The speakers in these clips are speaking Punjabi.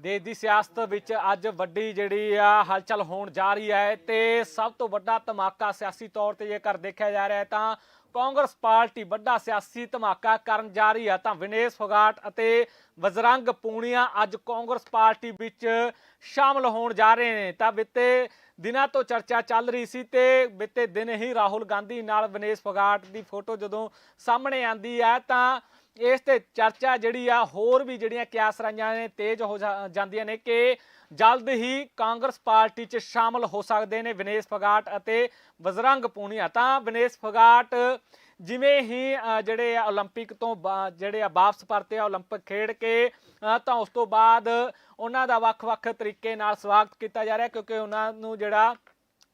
ਦੇਸ਼ ਦੀ ਸਿਆਸਤ ਵਿੱਚ ਅੱਜ ਵੱਡੀ ਜਿਹੜੀ ਆ ਹਲਚਲ ਹੋਣ ਜਾ ਰਹੀ ਹੈ ਤੇ ਸਭ ਤੋਂ ਵੱਡਾ ਧਮਾਕਾ ਸਿਆਸੀ ਤੌਰ ਤੇ ਜੇਕਰ ਦੇਖਿਆ ਜਾ ਰਿਹਾ ਹੈ ਤਾਂ ਕਾਂਗਰਸ ਪਾਰਟੀ ਵੱਡਾ ਸਿਆਸੀ ਧਮਾਕਾ ਕਰਨ ਜਾ ਰਹੀ ਹੈ। ਤਾਂ ਵਿਨੇਸ਼ ਫੋਗਾਟ ਅਤੇ ਬਜਰੰਗ ਪੂਣੀਆ ਅੱਜ ਕਾਂਗਰਸ ਪਾਰਟੀ ਵਿੱਚ ਸ਼ਾਮਲ ਹੋਣ ਜਾ ਰਹੇ ਨੇ। ਤਾਂ ਬਿੱਤੇ ਦਿਨਾਂ ਤੋਂ ਚਰਚਾ ਚੱਲ ਰਹੀ ਸੀ ਤੇ ਬਿੱਤੇ ਦਿਨ ਹੀ ਰਾਹੁਲ ਗਾਂਧੀ ਨਾਲ ਵਿਨੇਸ਼ ਫੋਗਾਟ ਦੀ ਫੋਟੋ ਜਦੋਂ ਸਾਹਮਣੇ ਆਂਦੀ ਹੈ ਤਾਂ ਇਸ ਤੇ ਚਰਚਾ ਜਿਹੜੀ ਆ ਹੋਰ ਵੀ ਜਿਹੜੀਆਂ ਕਿਆਸ ਰਾਈਆਂ ਨੇ ਤੇਜ਼ ਹੋ ਜਾ- ਜਾਂਦੀਆਂ ਨੇ ਕਿ ਜਲਦ ਹੀ ਕਾਂਗਰਸ ਪਾਰਟੀ 'ਚ ਸ਼ਾਮਲ ਹੋ ਸਕਦੇ ਨੇ ਵਿਨੇਸ਼ ਫਗਾਟ ਅਤੇ ਬਜਰੰਗ ਪੂਨੀਆ ਤਾਂ ਵਿਨੇਸ਼ ਫਗਾਟ ਜਿਵੇਂ ਹੀ ਅ, ਜਿਹੜੇ ਆ 올림픽 ਤੋਂ ਬਾ- ਜਿਹੜੇ ਆ ਵਾਪਸ ਪਰਤੇ ਆ 올림픽 ਖੇਡ ਕੇ ਅ, ਤਾਂ ਉਸ ਤੋਂ ਬਾਅਦ ਉਹਨਾਂ ਦਾ ਵੱਖ-ਵੱਖ ਤਰੀਕੇ ਨਾਲ ਸਵਾਗਤ ਕੀਤਾ ਜਾ ਰਿਹਾ ਕਿਉਂਕਿ ਉਹਨਾਂ ਨੂੰ ਜਿਹੜਾ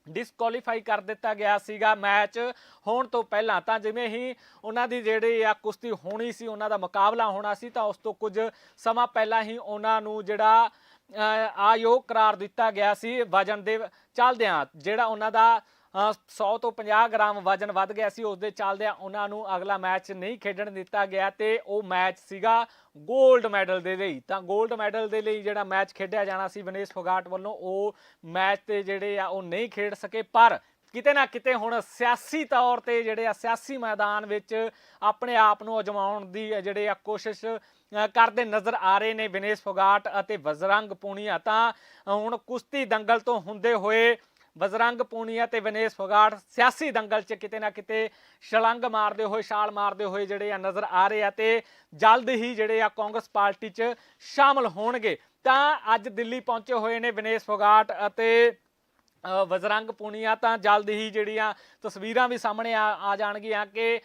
ਡਿਸਕੁਆਲੀਫਾਈ ਕਰ ਦਿੱਤਾ ਗਿਆ ਸੀਗਾ ਮੈਚ। ਹੋਣ ਤੋਂ ਪਹਿਲਾਂ ਤਾਂ ਜਿਵੇਂ ਹੀ ਉਹਨਾਂ ਦੀ ਜਿਹੜੀ ਆ ਕੁਸ਼ਤੀ ਹੋਣੀ ਸੀ, ਉਹਨਾਂ ਦਾ ਮੁਕਾਬਲਾ ਹੋਣਾ ਸੀ, ਤਾਂ ਉਸ ਤੋਂ ਕੁਝ ਸਮਾਂ ਪਹਿਲਾਂ ਹੀ ਉਹਨਾਂ ਨੂੰ ਜਿਹੜਾ ਆਯੋਗ ਕਰਾਰ ਦਿੱਤਾ ਗਿਆ ਸੀ। ਵਜਨ ਦੇ ਚੱਲਦਿਆਂ ਜਿਹੜਾ ਉਹਨਾਂ ਦਾ 100 ਤੋਂ 50 ਗ੍ਰਾਮ ਵਜਨ ਵੱਧ ਗਿਆ ਸੀ ਉਸ ਦੇ ਚੱਲਦਿਆਂ ਉਹਨਾਂ ਨੂੰ ਅਗਲਾ ਮੈਚ ਨਹੀਂ ਖੇਡਣ ਦਿੱਤਾ ਗਿਆ ਤੇ ਉਹ ਮੈਚ ਸੀਗਾ 골ਡ ਮੈਡਲ ਦੇ ਲਈ। ਤਾਂ 골ਡ ਮੈਡਲ ਦੇ ਲਈ ਜਿਹੜਾ ਮੈਚ ਖੇਡਿਆ ਜਾਣਾ ਸੀ ਵਿਨੇਸ਼ ਫੋਗਾਟ ਵੱਲੋਂ, ਉਹ ਮੈਚ ਤੇ ਜਿਹੜੇ ਆ ਉਹ ਨਹੀਂ ਖੇਡ ਸਕੇ, ਪਰ ਕਿਤੇ ਨਾ ਕਿਤੇ ਹੁਣ ਸਿਆਸੀ ਤੌਰ ਤੇ ਜਿਹੜੇ ਆ ਸਿਆਸੀ ਮੈਦਾਨ ਵਿੱਚ ਆਪਣੇ ਆਪ ਨੂੰ ਅਜਮਾਉਣ ਦੀ ਜਿਹੜੇ ਆ ਕੋਸ਼ਿਸ਼ ਕਰਦੇ ਨਜ਼ਰ ਆ ਰਹੇ ਨੇ ਵਿਨੇਸ਼ ਫੋਗਾਟ ਅਤੇ ਬਜਰੰਗ ਪੂਣੀਆ ਤਾਂ ਹੁਣ ਕੁਸ਼ਤੀ ਦੰਗਲ ਤੋਂ ਹੁੰਦੇ ਹੋਏ ਬਜਰੰਗ ਪੂਨੀਆ ਤੇ ਵਿਨੇਸ਼ ਫੋਗਾਟ ਸਿਆਸੀ ਦੰਗਲ 'ਚ ਕਿਤੇ ਨਾ ਕਿਤੇ ਛਲੰਗ ਮਾਰਦੇ ਹੋਏ, ਛਾਲ ਮਾਰਦੇ ਹੋਏ ਜਿਹੜੇ ਆ ਨਜ਼ਰ ਆ ਰਹੇ ਆ ਤੇ ਜਲਦ ਹੀ ਜਿਹੜੇ ਆ ਕਾਂਗਰਸ ਪਾਰਟੀ 'ਚ ਸ਼ਾਮਲ ਹੋਣਗੇ। ਤਾਂ ਅੱਜ ਦਿੱਲੀ ਪਹੁੰਚੇ ਹੋਏ ਨੇ ਵਿਨੇਸ਼ ਫੋਗਾਟ ਅਤੇ ਅ, ਬਜਰੰਗ ਪੂਨੀਆ ਤਾਂ ਜਲਦ ਹੀ ਜਿਹੜੀਆਂ ਤਸਵੀਰਾਂ ਵੀ ਸਾਹਮਣੇ ਆ ਆ ਜਾਣਗੀਆਂ ਕਿ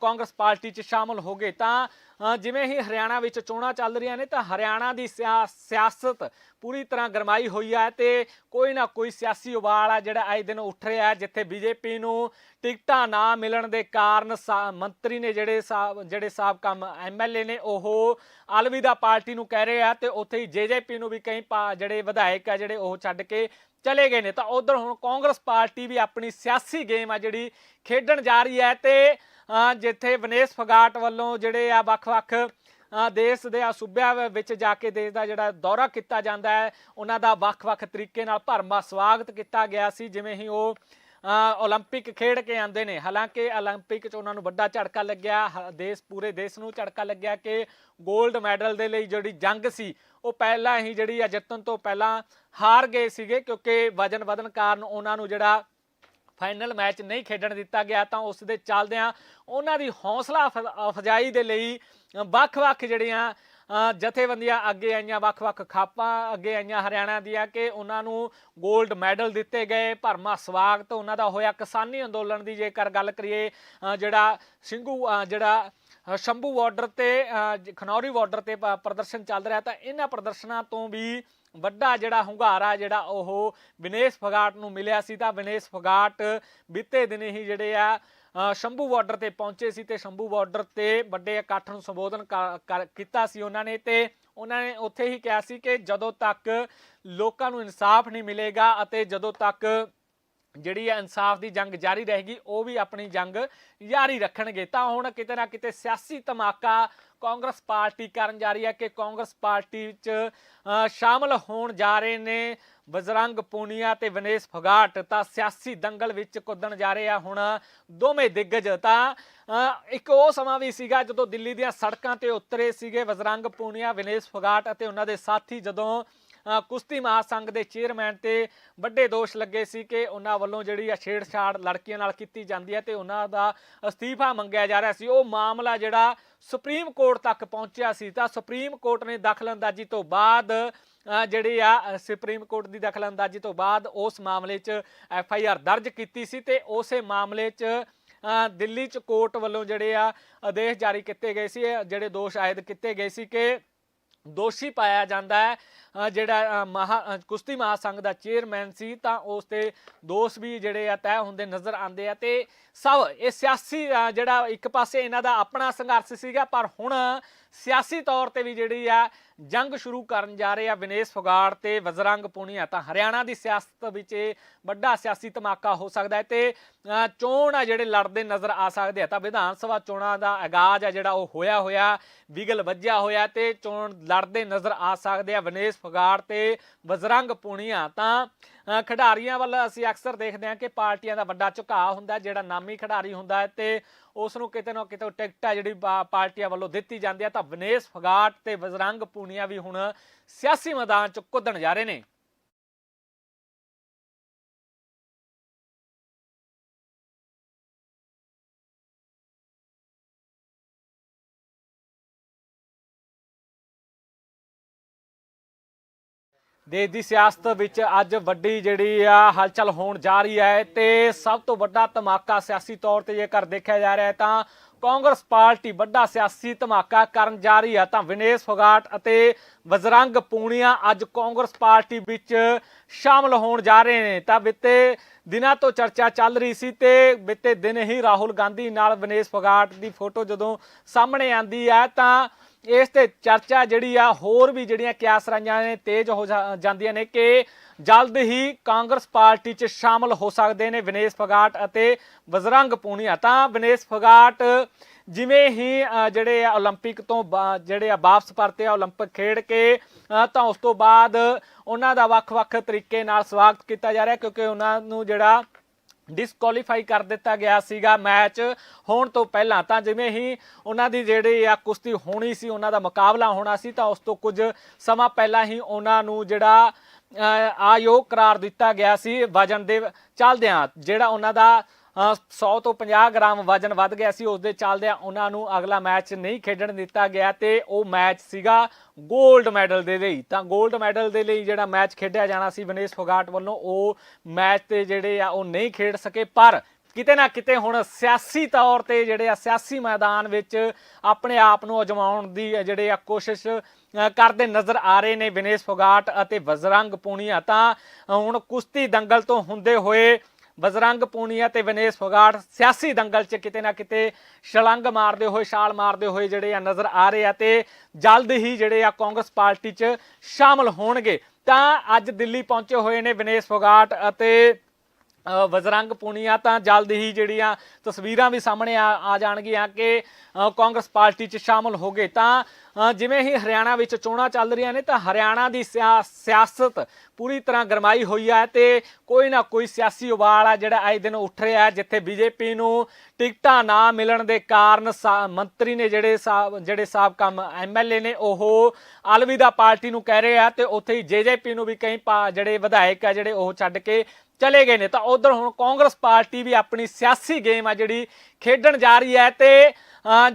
ਕਾਂਗਰਸ ਪਾਰਟੀ 'ਚ ਸ਼ਾਮਲ ਹੋ ਗਏ ਤਾਂ ਜਿਵੇਂ ਹੀ ਹਰਿਆਣਾ ਵਿੱਚ ਚੋਣਾਂ ਚੱਲ ਰਹੀਆਂ ਨੇ ਤਾਂ ਹਰਿਆਣਾ ਦੀ ਸਿਆ- ਸਿਆਸਤ ਪੂਰੀ ਤਰ੍ਹਾਂ ਗਰਮਾਈ ਹੋਈ ਹੈ ਤੇ ਕੋਈ ਨਾ ਕੋਈ ਸਿਆਸੀ ਉਬਾਲ ਆ ਜਿਹੜਾ ਆਏ ਦਿਨ ਉੱਠ ਰਿਹਾ ਹੈ ਜਿੱਥੇ ਬੀਜੇਪੀ ਨੂੰ ਟਿਕਟਾਂ ਨਾ ਮਿਲਣ ਦੇ ਕਾਰਨ ਸਾ- ਮੰਤਰੀ ਨੇ ਜਿਹੜੇ ਸਾ- ਜਿਹੜੇ ਸਾਬਕਾ ਐਮਐਲਏ ਨੇ ਉਹ ਅਲਵਿਦਾ ਪਾਰਟੀ ਨੂੰ ਕਹਿ ਰਹੇ ਆ ਤੇ ਉੱਥੇ ਹੀ ਜੇਜੇਪੀ ਨੂੰ ਵੀ ਕਈ ਪਾ- ਜਿਹੜੇ ਵਿਧਾਇਕ ਆ ਜਿਹੜੇ ਉਹ ਛੱਡ ਕੇ ਚਲੇ ਗਏ ਨੇ। ਤਾਂ ਉਧਰ ਹੁਣ ਕਾਂਗਰਸ ਪਾਰਟੀ ਵੀ ਆਪਣੀ ਸਿਆਸੀ ਗੇਮ ਆ ਜਿਹੜੀ ਖੇਡਣ ਜਾ ਰਹੀ ਹੈ ਤੇ ਜਿੱਥੇ ਵਿਨੇਸ਼ ਫਗਾਟ ਵੱਲੋਂ ਜਿਹੜੇ ਆ ਵੱਖ-ਵੱਖ ਦੇਸ਼ ਦੇ ਆ ਸੂਬਿਆਂ ਵਿੱਚ ਜਾ ਕੇ ਦੇਸ਼ ਦਾ ਜਿਹੜਾ ਦੌਰਾ ਕੀਤਾ ਜਾਂਦਾ ਹੈ, ਉਹਨਾਂ ਦਾ ਵੱਖ-ਵੱਖ ਤਰੀਕੇ ਨਾਲ ਭਰਮਾ ਸਵਾਗਤ ਕੀਤਾ ਗਿਆ ਸੀ। ਜਿਵੇਂ ਹੀ ਉਹ ਓਲੰਪਿਕ ਖੇਡ ਕੇ ਆਂਦੇ ਨੇ। ਹਾਲਾਂਕਿ ਓਲੰਪਿਕ 'ਚ ਉਹਨਾਂ ਨੂੰ ਵੱਡਾ ਝਟਕਾ ਲੱਗਿਆ। ਦੇਸ਼, ਪੂਰੇ ਦੇਸ਼ ਨੂੰ ਝਟਕਾ ਲੱਗਿਆ ਕਿ 골ਡ ਮੈਡਲ ਦੇ ਲਈ ਜਿਹੜੀ ਜੰਗ ਸੀ, ਉਹ ਪਹਿਲਾਂ ਹੀ ਜਿਹੜੀ ਆ ਜਿੱਤਣ ਤੋਂ ਪਹਿਲਾਂ ਹਾਰ ਗਏ ਸੀਗੇ ਕਿਉਂਕਿ ਵਜਨ ਵਧਣ ਕਾਰਨ ਉਹਨਾਂ ਨੂੰ ਜਿਹੜਾ ਫਾਈਨਲ ਮੈਚ ਨਹੀਂ ਖੇਡਣ ਦਿੱਤਾ ਗਿਆ ਤਾਂ ਉਸ ਦੇ ਚੱਲਦਿਆਂ ਉਹਨਾਂ ਦੀ ਹੌਸਲਾ ਅਫਜਾਈ ਦੇ ਲਈ ਵੱਖ-ਵੱਖ ਜਿਹੜੀਆਂ ਜਥੇਬੰਦੀਆਂ ਅੱਗੇ ਆਈਆਂ, ਵੱਖ-ਵੱਖ ਖਾਪਾਂ ਅੱਗੇ ਆਈਆਂ ਹਰਿਆਣਾ ਦੀਆਂ ਕਿ ਉਹਨਾਂ ਨੂੰ 골ਡ ਮੈਡਲ ਦਿੱਤੇ ਗਏ, ਭਰਮਾ ਸਵਾਗਤ ਉਹਨਾਂ ਦਾ ਹੋਇਆ। ਕਿਸਾਨੀ ਅੰਦੋਲਨ ਦੀ ਜੇਕਰ ਗੱਲ ਕਰੀਏ ਜਿਹੜਾ ਸਿੰਘੂ ਜਿਹੜਾ ਸ਼ੰਭੂ ਬਾਰਡਰ ਤੇ ਖਨੌਰੀ ਬਾਰਡਰ ਤੇ ਪ- ਪ੍ਰਦਰਸ਼ਨ ਚੱਲ ਰਿਹਾ, ਤਾਂ ਇਹਨਾਂ ਪ੍ਰਦਰਸ਼ਨਾਂ ਤੋਂ ਵੀ ਵੱਡਾ ਜਿਹੜਾ ਹੁੰਗਾਰਾ, ਜਿਹੜਾ ਉਹ ਵਿਨੇਸ਼ ਫਗਾਟ ਨੂੰ ਮਿਲਿਆ ਸੀ। ਤਾਂ ਵਿਨੇਸ਼ ਫਗਾਟ ਬੀਤੇ ਦਿਨ ਹੀ ਜਿਹੜੇ ਆ ਸ਼ੰਭੂ ਬਾਰਡਰ ਤੇ ਪਹੁੰਚੇ ਸੀ ਤੇ ਸ਼ੰਭੂ ਬਾਰਡਰ ਤੇ ਵੱਡੇ ਇਕੱਠ ਨੂੰ ਸੰਬੋਧਨ ਕਰ- ਕਰ- ਕੀਤਾ ਸੀ ਉਹਨਾਂ ਨੇ ਤੇ ਉਹਨਾਂ ਨੇ ਉੱਥੇ ਹੀ ਕਿਹਾ ਸੀ ਕਿ ਜਦੋਂ ਤੱਕ ਲੋਕਾਂ ਨੂੰ ਇਨਸਾਫ ਨਹੀਂ ਮਿਲੇਗਾ ਅਤੇ ਜਦੋਂ ਤੱਕ ਜਿਹੜੀ ਹੈ ਇਨਸਾਫ ਦੀ ਜੰਗ ਜਾਰੀ ਰਹੇਗੀ ਉਹ ਵੀ ਆਪਣੀ ਜੰਗ ਜਾਰੀ ਰੱਖਣਗੇ। ਤਾਂ ਹੁਣ ਕਿਤੇ ਨਾ ਕਿਤੇ ਸਿਆਸੀ ਧਮਾਕਾ ਕਾਂਗਰਸ ਪਾਰਟੀ ਕਰਨ ਜਾ ਰਹੀ ਹੈ ਕਿ ਕਾਂਗਰਸ ਪਾਰਟੀ ਵਿੱਚ ਅ, ਸ਼ਾਮਲ ਹੋਣ ਜਾ ਰਹੇ ਨੇ। ਬਜਰੰਗ ਪੂਨੀਆ ਤੇ ਵਿਨੇਸ਼ ਫਗਾਟ ਤਾਂ ਸਿਆਸੀ ਦੰਗਲ ਵਿੱਚ ਕੁੱਦਣ ਜਾ ਰਹੇ ਆ ਹੁਣ ਦੋਵੇਂ ਦਿੱਗਜ। ਤਾਂ ਇੱਕ ਉਹ ਸਮਾਂ ਵੀ ਸੀਗਾ ਜਦੋਂ ਦਿੱਲੀ ਦੀਆਂ ਸੜਕਾਂ ਤੇ ਉਤਰੇ ਸੀਗੇ ਬਜਰੰਗ ਪੂਨੀਆ ਵਿਨੇਸ਼ ਫਗਾਟ ਅਤੇ ਉਹਨਾਂ ਦੇ ਸਾਥੀ ਜਦੋਂ ਅ, ਕੁਸ਼ਤੀ ਮਹਾਸੰਘ ਦੇ ਚੇਅਰਮੈਨ ਤੇ ਵੱਡੇ ਦੋਸ਼ ਲੱਗੇ ਸੀ ਕਿ ਉਹਨਾਂ ਵੱਲੋਂ ਜਿਹੜੀ ਆ ਛੇੜਛਾੜ ਲੜਕੀਆਂ ਨਾਲ ਕੀਤੀ ਜਾਂਦੀ ਹੈ ਤੇ ਉਹਨਾਂ ਦਾ ਅਸਤੀਫਾ ਮੰਗਿਆ ਜਾ ਰਿਹਾ ਸੀ। ਉਹ ਮਾਮਲਾ ਜਿਹੜਾ ਸੁਪਰੀਮ ਕੋਰਟ ਤੱਕ ਪਹੁੰਚਿਆ ਸੀ। ਤਾਂ ਸੁਪਰੀਮ ਕੋਰਟ ਨੇ ਦਖਲਅੰਦਾਜ਼ੀ ਤੋਂ ਬਾਅਦ ਜਿਹੜੀ ਆ ਸੁਪਰੀਮ ਕੋਰਟ ਦੀ ਦਖਲਅੰਦਾਜ਼ੀ ਤੋਂ ਬਾਅਦ ਉਸ ਮਾਮਲੇ 'ਚ ਐਫ ਆਈ ਆਰ ਦਰਜ ਕੀਤੀ ਸੀ ਤੇ ਉਸੇ ਮਾਮਲੇ 'ਚ ਦਿੱਲੀ 'ਚ ਕੋਰਟ ਵੱਲੋਂ ਜਿਹੜੇ ਆ ਆਦੇਸ਼ ਜਾਰੀ ਕੀਤੇ ਗਏ ਸੀ ਜਿਹੜੇ ਦੋਸ਼ ਆਇਦ ਕੀਤੇ ਗਏ ਸੀ ਕਿ ਦੋਸ਼ੀ ਪਾਇਆ ਜਾਂਦਾ ਹੈ। ਜਿਹੜਾ ਅ, ਮਹਾ ਅ, ਕੁਸ਼ਤੀ ਮਹਾਸੰਘ ਦਾ ਚੇਅਰਮੈਨ ਸੀ ਤਾਂ ਉਸ ਤੇ ਦੋਸ਼ ਵੀ ਜਿਹੜੇ ਆ ਤੈਅ ਹੁੰਦੇ ਨਜ਼ਰ ਆਉਂਦੇ ਆ। ਤੇ ਸਭ ਇਹ ਸਿਆਸੀ ਜਿਹੜਾ ਇੱਕ ਪਾਸੇ ਇਹਨਾਂ ਦਾ ਆਪਣਾ ਸੰਘਰਸ਼ ਸੀਗਾ ਪਰ ਹੁਣ ਸਿਆਸੀ ਤੌਰ ਤੇ ਵੀ ਜਿਹੜੀ ਆ ਜੰਗ ਸ਼ੁਰੂ ਕਰਨ ਜਾ ਰਹੇ ਆ ਵਿਨੇਸ਼ ਫੋਗਾੜ ਤੇ ਵਜ਼ਰੰਗ ਪੁਨੀਆ ਤਾਂ ਹਰਿਆਣਾ ਦੀ ਸਿਆਸਤ ਵਿੱਚ ਇਹ ਵੱਡਾ ਸਿਆਸੀ ਧਮਾਕਾ ਹੋ ਸਕਦਾ ਹੈ ਤੇ ਚੋਣ ਆ ਜਿਹੜੇ ਲੜਦੇ ਨਜ਼ਰ ਆ ਸਕਦੇ ਆ। ਤਾਂ ਵਿਧਾਨ ਸਭਾ ਚੋਣਾਂ ਦਾ ਆਗਾਜ਼ ਆ ਜਿਹੜਾ ਉਹ ਹੋਇਆ ਹੋਇਆ ਵਿਗਲ ਵੱਜਿਆ ਹੋਇਆ ਤੇ ਚੋਣ ਲੜਦੇ ਨਜ਼ਰ ਆ ਸਕਦੇ ਆ ਵਿਨੇਸ਼ ਫੋਗਾੜ ਤੇ ਬਜਰੰਗ ਪੁਨੀਆ ਤਾਂ ਖਿਡਾਰੀਆਂ ਵੱਲ ਅਸੀਂ ਅਕਸਰ ਦੇਖਦੇ ਹਾਂ ਕਿ ਪਾਰਟੀਆਂ ਦਾ ਵੱਡਾ ਝੁਕਾਅ ਹੁੰਦਾ ਜਿਹੜਾ ਨਾਮੀ ਖਿਡਾਰੀ ਹੁੰਦਾ ਹੈ ਤੇ ਉਸ ਨੂੰ ਕਿਤੇ ਨਾ ਕਿਤੇ ਟਿਕਟ ਆ ਜਿਹੜੀ ਪਾ- ਪਾਰਟੀਆਂ ਵੱਲੋਂ ਦਿੱਤੀ ਜਾਂਦੀ ਹੈ। ਤਾਂ ਵਿਨੇਸ਼ ਫਗਾਟ ਤੇ ਬਜਰੰਗ ਪੂਨੀਆ ਵੀ ਹੁਣ ਸਿਆਸੀ ਮੈਦਾਨ 'ਚ ਕੁੱਦਣ ਜਾ ਰਹੇ ਨੇ। ਦੇਸ਼ ਦੀ ਸਿਆਸਤ ਵਿੱਚ ਅੱਜ ਵੱਡੀ ਜਿਹੜੀ ਆ ਹਲਚਲ ਹੋਣ ਜਾ ਰਹੀ ਹੈ ਤੇ ਸਭ ਤੋਂ ਵੱਡਾ ਧਮਾਕਾ ਸਿਆਸੀ ਤੌਰ ਤੇ ਜੇਕਰ ਦੇਖਿਆ ਜਾ ਰਿਹਾ ਹੈ ਤਾਂ ਕਾਂਗਰਸ ਪਾਰਟੀ ਵੱਡਾ ਸਿਆਸੀ ਧਮਾਕਾ ਕਰਨ ਜਾ ਰਹੀ ਹੈ ਤਾਂ ਵਿਨੇਸ਼ ਫੋਗਾਟ ਅਤੇ ਵਜ਼ਰੰਗ ਪੂਣੀਆਂ ਅੱਜ ਕਾਂਗਰਸ ਪਾਰਟੀ ਵਿੱਚ ਸ਼ਾਮਲ ਹੋਣ ਜਾ ਰਹੇ ਨੇ। ਤਾਂ ਬਿੱਤੇ ਦਿਨਾਂ ਤੋਂ ਚਰਚਾ ਚੱਲ ਰਹੀ ਸੀ ਤੇ ਬਿੱਤੇ ਦਿਨ ਹੀ ਰਾਹੁਲ ਗਾਂਧੀ ਨਾਲ ਵਿਨੇਸ਼ ਫੋਗਾਟ ਦੀ ਫੋਟੋ ਜਦੋਂ ਸਾਹਮਣੇ ਆਂਦੀ ਹੈ ਤਾਂ ਇਸ ਤੇ ਚਰਚਾ ਜਿਹੜੀ ਆ ਹੋਰ ਵੀ ਜਿਹੜੀਆਂ ਕਿਆਸ ਰਾਈਆਂ ਨੇ ਤੇਜ਼ ਹੋ ਜਾ- ਜਾਂਦੀਆਂ ਨੇ ਕਿ ਜਲਦ ਹੀ ਕਾਂਗਰਸ ਪਾਰਟੀ 'ਚ ਸ਼ਾਮਲ ਹੋ ਸਕਦੇ ਨੇ ਵਿਨੇਸ਼ ਫਗਾਟ ਅਤੇ ਬਜਰੰਗ ਪੂਨੀਆ ਤਾਂ ਵਿਨੇਸ਼ ਫਗਾਟ ਜਿਵੇਂ ਹੀ ਅ, ਜਿਹੜੇ ਆ 올림픽 ਤੋਂ ਬਾ- ਜਿਹੜੇ ਆ ਵਾਪਸ ਪਰਤੇ ਆ 올림픽 ਖੇਡ ਕੇ ਅ, ਤਾਂ ਉਸ ਤੋਂ ਬਾਅਦ ਉਹਨਾਂ ਦਾ ਵੱਖ-ਵੱਖ ਤਰੀਕੇ ਨਾਲ ਸਵਾਗਤ ਕੀਤਾ ਜਾ ਰਿਹਾ ਕਿਉਂਕਿ ਉਹਨਾਂ ਨੂੰ ਜਿਹੜਾ ਡਿਸਕੁਆਲੀਫਾਈ ਕਰ ਦਿੱਤਾ ਗਿਆ ਸੀਗਾ ਮੈਚ। ਹੋਣ ਤੋਂ ਪਹਿਲਾਂ ਤਾਂ ਜਿਵੇਂ ਹੀ ਉਹਨਾਂ ਦੀ ਜਿਹੜੀ ਆ ਕੁਸ਼ਤੀ ਹੋਣੀ ਸੀ ਉਹਨਾਂ ਦਾ ਮੁਕਾਬਲਾ ਹੋਣਾ ਸੀ ਤਾਂ ਉਸ ਤੋਂ ਕੁਝ ਸਮਾਂ ਪਹਿਲਾਂ ਹੀ ਉਹਨਾਂ ਨੂੰ ਜਿਹੜਾ ਅਹ, ਆਯੋਗ ਕਰਾਰ ਦਿੱਤਾ ਗਿਆ ਸੀ। ਵਜਨ ਦੇ ਚੱਲਦਿਆਂ ਜਿਹੜਾ ਉਹਨਾਂ ਦਾ 100 ਤੋਂ 50 ਗ੍ਰਾਮ ਵਜਨ ਵੱਧ ਗਿਆ ਸੀ ਉਸ ਦੇ ਚੱਲਦਿਆਂ ਉਹਨਾਂ ਨੂੰ ਅਗਲਾ ਮੈਚ ਨਹੀਂ ਖੇਡਣ ਦਿੱਤਾ ਗਿਆ ਤੇ ਉਹ ਮੈਚ ਸੀਗਾ 골ਡ ਮੈਡਲ ਦੇ ਲਈ। ਤਾਂ 골ਡ ਮੈਡਲ ਦੇ ਲਈ ਜਿਹੜਾ ਮੈਚ ਖੇਡਿਆ ਜਾਣਾ ਸੀ ਵਿਨੇਸ਼ ਫੋਗਾਟ ਵੱਲੋਂ, ਉਹ ਮੈਚ ਤੇ ਜਿਹੜੇ ਆ, ਉਹ ਨਹੀਂ ਖੇਡ ਸਕੇ, ਪਰ ਕਿਤੇ ਨਾ ਕਿਤੇ ਹੁਣ ਸਿਆਸੀ ਤੌਰ ਤੇ ਜਿਹੜੇ ਆ, ਸਿਆਸੀ ਮੈਦਾਨ ਵਿੱਚ ਆਪਣੇ ਆਪ ਨੂੰ ਅਜਮਾਉਣ ਦੀ ਜਿਹੜੇ ਆ, ਕੋਸ਼ਿਸ਼ ਕਰਦੇ ਨਜ਼ਰ ਆ ਰਹੇ ਨੇ ਵਿਨੇਸ਼ ਫੋਗਾਟ ਅਤੇ ਬਜਰੰਗ ਪੂਣੀਆ ਤਾਂ ਹੁਣ ਕੁਸ਼ਤੀ ਦੰਗਲ ਤੋਂ ਹੁੰਦੇ ਹੋਏ ਬਜਰੰਗ ਪੂਨੀਆ ਤੇ ਵਿਨੇਸ਼ ਫੋਗਾਟ ਸਿਆਸੀ ਦੰਗਲ 'ਚ ਕਿਤੇ ਨਾ ਕਿਤੇ ਛਲੰਗ ਮਾਰਦੇ ਹੋਏ, ਛਾਲ ਮਾਰਦੇ ਹੋਏ ਜਿਹੜੇ ਆ ਨਜ਼ਰ ਆ ਰਹੇ ਆ ਤੇ ਜਲਦ ਹੀ ਜਿਹੜੇ ਆ ਕਾਂਗਰਸ ਪਾਰਟੀ 'ਚ ਸ਼ਾਮਲ ਹੋਣਗੇ। ਤਾਂ ਅੱਜ ਦਿੱਲੀ ਪਹੁੰਚੇ ਹੋਏ ਨੇ ਵਿਨੇਸ਼ ਫੋਗਾਟ ਅਤੇ ਅ, ਬਜਰੰਗ ਪੁਨੀਆ ਤਾਂ ਜਲਦ ਹੀ ਜਿਹੜੀਆਂ ਤਸਵੀਰਾਂ ਵੀ ਸਾਹਮਣੇ ਆ ਆ ਜਾਣਗੀਆਂ ਕਿ ਕਾਂਗਰਸ ਪਾਰਟੀ 'ਚ ਸ਼ਾਮਲ ਹੋ ਗਏ ਤਾਂ ਜਿਵੇਂ ਹੀ ਹਰਿਆਣਾ ਵਿੱਚ ਚੋਣਾਂ ਚੱਲ ਰਹੀਆਂ ਨੇ ਤਾਂ ਹਰਿਆਣਾ ਦੀ ਸਿਆ- ਸਿਆਸਤ ਪੂਰੀ ਤਰ੍ਹਾਂ ਗਰਮਾਈ ਹੋਈ ਹੈ ਤੇ ਕੋਈ ਨਾ ਕੋਈ ਸਿਆਸੀ ਉਬਾਲ ਆ ਜਿਹੜਾ ਅੱਜ ਦਿਨ ਉੱਠ ਰਿਹਾ ਹੈ ਜਿੱਥੇ ਬੀਜੇਪੀ ਨੂੰ ਟਿਕਟਾਂ ਨਾ ਮਿਲਣ ਦੇ ਕਾਰਨ ਸਾ- ਮੰਤਰੀ ਨੇ ਜਿਹੜੇ ਸਾ- ਜਿਹੜੇ ਸਾਬਕਾ ਐਮਐਲਏ ਨੇ ਉਹ ਅਲਵਿਦਾ ਪਾਰਟੀ ਨੂੰ ਕਹਿ ਰਹੇ ਆ ਤੇ ਉੱਥੇ ਹੀ ਜੇਜੇਪੀ ਨੂੰ ਵੀ ਕਈ ਪਾ- ਜਿਹੜੇ ਵਿਧਾਇਕ ਆ ਜਿਹੜੇ ਉਹ ਛੱਡ ਕੇ ਚਲੇ ਗਏ ਨੇ ਤਾਂ ਉਧਰ ਹੁਣ ਕਾਂਗਰਸ ਪਾਰਟੀ ਵੀ ਆਪਣੀ ਸਿਆਸੀ ਗੇਮ ਆ ਜਿਹੜੀ ਖੇਡਣ ਜਾ ਰਹੀ ਹੈ ਤੇ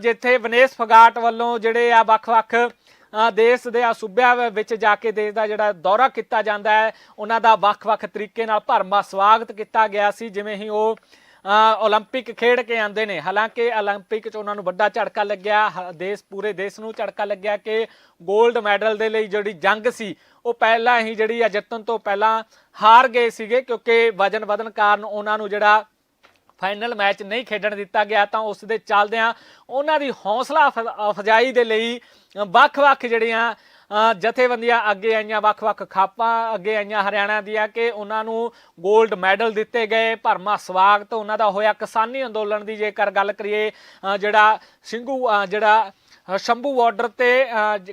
ਜਿੱਥੇ ਵਿਨੇਸ਼ ਫਗਾਟ ਵੱਲੋਂ ਜਿਹੜੇ ਆ ਵੱਖ-ਵੱਖ ਦੇਸ਼ ਦੇ ਆ ਸੂਬਿਆਂ ਵਿੱਚ ਜਾ ਕੇ ਦੇਸ਼ ਦਾ ਜਿਹੜਾ ਦੌਰਾ ਕੀਤਾ ਜਾਂਦਾ ਹੈ, ਉਹਨਾਂ ਦਾ ਵੱਖ-ਵੱਖ ਤਰੀਕੇ ਨਾਲ ਭਰਮਾ ਸਵਾਗਤ ਕੀਤਾ ਗਿਆ ਸੀ, ਜਿਵੇਂ ਹੀ ਉਹ ਓਲੰਪਿਕ ਖੇਡ ਕੇ ਆਂਦੇ ਨੇ। ਹਾਲਾਂਕਿ ਓਲੰਪਿਕ 'ਚ ਉਹਨਾਂ ਨੂੰ ਵੱਡਾ ਝਟਕਾ ਲੱਗਿਆ। ਦੇਸ਼, ਪੂਰੇ ਦੇਸ਼ ਨੂੰ ਝਟਕਾ ਲੱਗਿਆ ਕਿ 골ਡ ਮੈਡਲ ਦੇ ਲਈ ਜਿਹੜੀ ਜੰਗ ਸੀ, ਉਹ ਪਹਿਲਾਂ ਹੀ ਜਿਹੜੀ ਆ ਜਿੱਤਣ ਤੋਂ ਪਹਿਲਾਂ ਹਾਰ ਗਏ ਸੀਗੇ, ਕਿਉਂਕਿ ਵਜਨ ਵਧਣ ਕਾਰਨ ਉਹਨਾਂ ਨੂੰ ਜਿਹੜਾ ਫਾਈਨਲ ਮੈਚ ਨਹੀਂ ਖੇਡਣ ਦਿੱਤਾ ਗਿਆ, ਤਾਂ ਉਸ ਦੇ ਚੱਲਦਿਆਂ ਉਹਨਾਂ ਦੀ ਹੌਸਲਾ ਅਫਜਾਈ ਦੇ ਲਈ ਵੱਖ-ਵੱਖ ਜਿਹੜੀਆਂ ਜਥੇਬੰਦੀਆਂ ਅੱਗੇ ਆਈਆਂ, ਵੱਖ-ਵੱਖ ਖਾਪਾਂ ਅੱਗੇ ਆਈਆਂ ਹਰਿਆਣਾ ਦੀਆਂ ਕਿ ਉਹਨਾਂ ਨੂੰ 골ਡ ਮੈਡਲ ਦਿੱਤੇ ਗਏ, ਭਰਮਾ ਸਵਾਗਤ ਉਹਨਾਂ ਦਾ ਹੋਇਆ ਕਿਸਾਨੀ ਅੰਦੋਲਨ ਦੀ। ਜੇਕਰ ਗੱਲ ਕਰੀਏ ਜਿਹੜਾ ਸਿੰਘੂ ਜਿਹੜਾ ਸ਼ੰਭੂ ਬਾਰਡਰ ਤੇ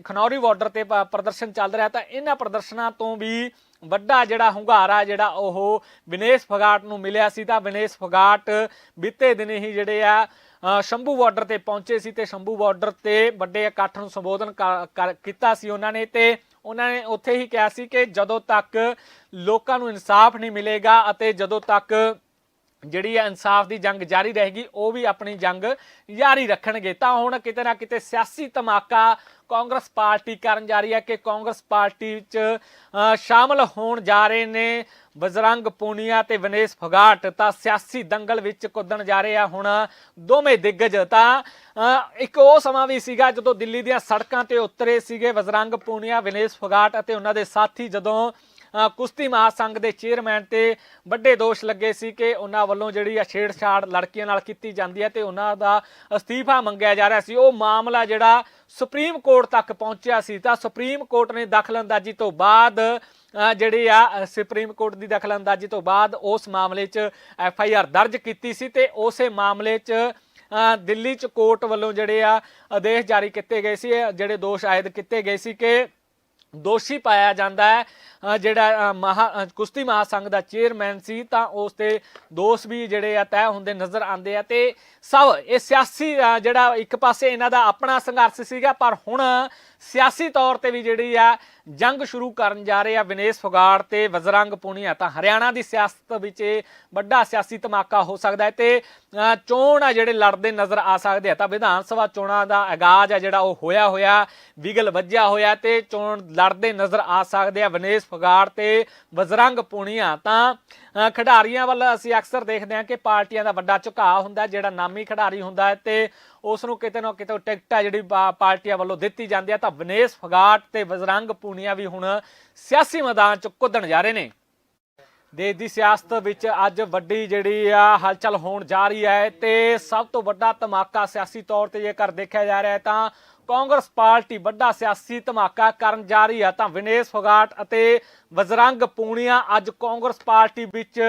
ਖਨੌਰੀ ਬਾਰਡਰ ਤੇ ਪ- ਪ੍ਰਦਰਸ਼ਨ ਚੱਲ ਰਿਹਾ ਤਾਂ ਇਹਨਾਂ ਪ੍ਰਦਰਸ਼ਨਾਂ ਤੋਂ ਵੀ ਵੱਡਾ ਜਿਹੜਾ ਹੁੰਗਾਰਾ ਜਿਹੜਾ ਉਹ ਵਿਨੇਸ਼ ਫਗਾਟ ਨੂੰ ਮਿਲਿਆ ਸੀ। ਤਾਂ ਵਿਨੇਸ਼ ਫਗਾਟ ਬੀਤੇ ਦਿਨੇ ਹੀ ਜਿਹੜੇ ਆ ਸ਼ੰਭੂ ਬਾਰਡਰ ਤੇ ਪਹੁੰਚੇ ਸੀ ਤੇ ਸ਼ੰਭੂ ਬਾਰਡਰ ਤੇ ਵੱਡੇ ਇਕੱਠ ਨੂੰ ਸੰਬੋਧਨ ਕਰ- ਕਰ- ਕੀਤਾ ਸੀ ਉਹਨਾਂ ਨੇ ਤੇ ਉਹਨਾਂ ਨੇ ਉੱਥੇ ਹੀ ਕਿਹਾ ਸੀ ਕਿ ਜਦੋਂ ਤੱਕ ਲੋਕਾਂ ਨੂੰ ਇਨਸਾਫ ਨਹੀਂ ਮਿਲੇਗਾ ਅਤੇ ਜਦੋਂ ਤੱਕ ਜਿਹੜੀ ਹੈ ਇਨਸਾਫ ਦੀ ਜੰਗ ਜਾਰੀ ਰਹੇਗੀ, ਉਹ ਵੀ ਆਪਣੀ ਜੰਗ ਜਾਰੀ ਰੱਖਣਗੇ, ਤਾਂ ਹੁਣ ਕਿਤੇ ਨਾ ਕਿਤੇ ਸਿਆਸੀ ਧਮਾਕਾ ਕਾਂਗਰਸ ਪਾਰਟੀ ਕਰਨ ਜਾ ਰਹੀ ਹੈ ਕਿ ਕਾਂਗਰਸ ਪਾਰਟੀ 'ਚ ਸ਼ਾਮਲ ਹੋਣ ਜਾ ਰਹੇ ਨੇ ਬਜਰੰਗ ਪੂਨੀਆ ਤੇ ਵਿਨੇਸ਼ ਫਗਾਟ। ਤਾਂ ਸਿਆਸੀ ਦੰਗਲ ਵਿੱਚ ਕੁੱਦਣ ਜਾ ਰਹੇ ਆ ਹੁਣ ਦੋਵੇਂ ਦਿੱਗਜ। ਤਾਂ ਅ, ਇੱਕ ਉਹ ਸਮਾਂ ਵੀ ਸੀਗਾ ਜਦੋਂ ਦਿੱਲੀ ਦੀਆਂ ਸੜਕਾਂ ਤੇ ਉਤਰੇ ਸੀਗੇ ਬਜਰੰਗ ਪੂਨੀਆ ਵਿਨੇਸ਼ ਫਗਾਟ ਅਤੇ ਉਹਨਾਂ ਦੇ ਸਾਥੀ ਜਦੋਂ ਕੁਸ਼ਤੀ ਮਹਾਸੰਘ ਦੇ ਚੇਅਰਮੈਨ ਤੇ ਵੱਡੇ ਦੋਸ਼ ਲੱਗੇ ਸੀ ਕਿ ਉਹਨਾਂ ਵੱਲੋਂ ਜਿਹੜੀ ਆ ਛੇੜਛਾੜ ਲੜਕੀਆਂ ਨਾਲ ਕੀਤੀ ਜਾਂਦੀ ਹੈ ਤੇ ਉਹਨਾਂ ਦਾ ਅਸਤੀਫਾ ਮੰਗਿਆ ਜਾ ਰਿਹਾ ਸੀ। ਉਹ ਮਾਮਲਾ ਜਿਹੜਾ ਸੁਪਰੀਮ ਕੋਰਟ ਤੱਕ ਪਹੁੰਚਿਆ ਸੀ ਤਾਂ ਸੁਪਰੀਮ ਕੋਰਟ ਨੇ ਦਖਲਅੰਦਾਜ਼ੀ ਤੋਂ ਬਾਅਦ ਜਿਹੜੀ ਆ ਸੁਪਰੀਮ ਕੋਰਟ ਦੀ ਦਖਲਅੰਦਾਜ਼ੀ ਤੋਂ ਬਾਅਦ ਉਸ ਮਾਮਲੇ 'ਚ ਐਫ ਆਈ ਆਰ ਦਰਜ ਕੀਤੀ ਸੀ ਤੇ ਉਸੇ ਮਾਮਲੇ 'ਚ ਦਿੱਲੀ 'ਚ ਕੋਰਟ ਵੱਲੋਂ ਜਿਹੜੇ ਆ ਆਦੇਸ਼ ਜਾਰੀ ਕੀਤੇ ਗਏ ਸੀ, ਜਿਹੜੇ ਦੋਸ਼ ਆਇਦ ਕੀਤੇ ਗਏ ਸੀ ਕਿ ਦੋਸ਼ੀ ਪਾਇਆ ਜਾਂਦਾ ਹੈ। ਜਿਹੜਾ ਅ, ਮਹਾ ਅ, ਕੁਸ਼ਤੀ ਮਹਾਸੰਘ ਦਾ ਚੇਅਰਮੈਨ ਸੀ ਤਾਂ ਉਸ ਤੇ ਦੋਸ਼ ਵੀ ਜਿਹੜੇ ਆ ਤੈਅ ਹੁੰਦੇ ਨਜ਼ਰ ਆਉਂਦੇ ਆ। ਤੇ ਸਭ ਇਹ ਸਿਆਸੀ ਜਿਹੜਾ ਇੱਕ ਪਾਸੇ ਇਹਨਾਂ ਦਾ ਆਪਣਾ ਸੰਘਰਸ਼ ਸੀਗਾ ਪਰ ਹੁਣ ਸਿਆਸੀ ਤੌਰ ਤੇ ਵੀ ਜਿਹੜੀ ਆ ਜੰਗ ਸ਼ੁਰੂ ਕਰਨ ਜਾ ਰਹੇ ਆ ਵਿਨੇਸ਼ ਫੁਗਾੜ ਤੇ ਵਜ਼ਰੰਗ ਪੁਨੀਆ ਤਾਂ ਹਰਿਆਣਾ ਦੀ ਸਿਆਸਤ ਵਿੱਚ ਇਹ ਵੱਡਾ ਸਿਆਸੀ ਧਮਾਕਾ ਹੋ ਸਕਦਾ ਹੈ ਤੇ ਚੋਣ ਆ ਜਿਹੜੇ ਲੜਦੇ ਨਜ਼ਰ ਆ ਸਕਦੇ ਆ। ਤਾਂ ਵਿਧਾਨ ਸਭਾ ਚੋਣਾਂ ਦਾ ਆਗਾਜ਼ ਆ ਜਿਹੜਾ ਉਹ ਹੋਇਆ ਹੋਇਆ ਵਿਗਲ ਵੱਜਿਆ ਹੋਇਆ ਤੇ ਚੋਣ ਲੜਦੇ ਨਜ਼ਰ ਆ ਸਕਦੇ ਆ ਵਿਨੇਸ਼ ਫਗਾੜ ਤੇ ਬਜਰੰਗ ਪੁਨੀਆ ਤਾਂ ਖਿਡਾਰੀਆਂ ਵੱਲ ਅਸੀਂ ਅਕਸਰ ਦੇਖਦੇ ਹਾਂ ਕਿ ਪਾਰਟੀਆਂ ਦਾ ਵੱਡਾ ਝੁਕਾਅ ਹੁੰਦਾ ਜਿਹੜਾ ਨਾਮੀ ਖਿਡਾਰੀ ਹੁੰਦਾ ਹੈ ਤੇ ਉਸ ਨੂੰ ਕਿਤੇ ਨਾ ਕਿਤੇ ਟਿਕਟ ਆ ਜਿਹੜੀ ਪਾਰਟੀਆਂ ਵੱਲੋਂ ਦਿੱਤੀ ਜਾਂਦੀ ਹੈ। ਤਾਂ ਵਿਨੇਸ਼ ਫਗਾੜ ਤੇ ਬਜਰੰਗ ਪੁਨੀਆ ਵੀ ਹੁਣ ਸਿਆਸੀ ਮੈਦਾਨ 'ਚ ਕੁੱਦਣ ਜਾ ਰਹੇ ਨੇ। ਦੇਸ਼ ਦੀ ਸਿਆਸਤ ਵਿੱਚ ਅੱਜ ਵੱਡੀ ਜਿਹੜੀ ਆ ਹਲਚਲ ਹੋਣ ਜਾ ਰਹੀ ਹੈ ਤੇ ਸਭ ਤੋਂ ਵੱਡਾ ਧਮਾਕਾ ਸਿਆਸੀ ਤੌਰ ਤੇ ਜੇਕਰ ਦੇਖਿਆ ਜਾ ਰਿਹਾ ਹੈ ਤਾਂ ਕਾਂਗਰਸ ਪਾਰਟੀ ਵੱਡਾ ਸਿਆਸੀ ਧਮਾਕਾ ਕਰਨ ਜਾ ਰਹੀ ਹੈ ਤਾਂ ਵਿਨੇਸ਼ ਫੋਗਾਟ ਅਤੇ ਬਜਰੰਗ ਪੂਣੀਆਂ ਅੱਜ ਕਾਂਗਰਸ ਪਾਰਟੀ ਵਿੱਚ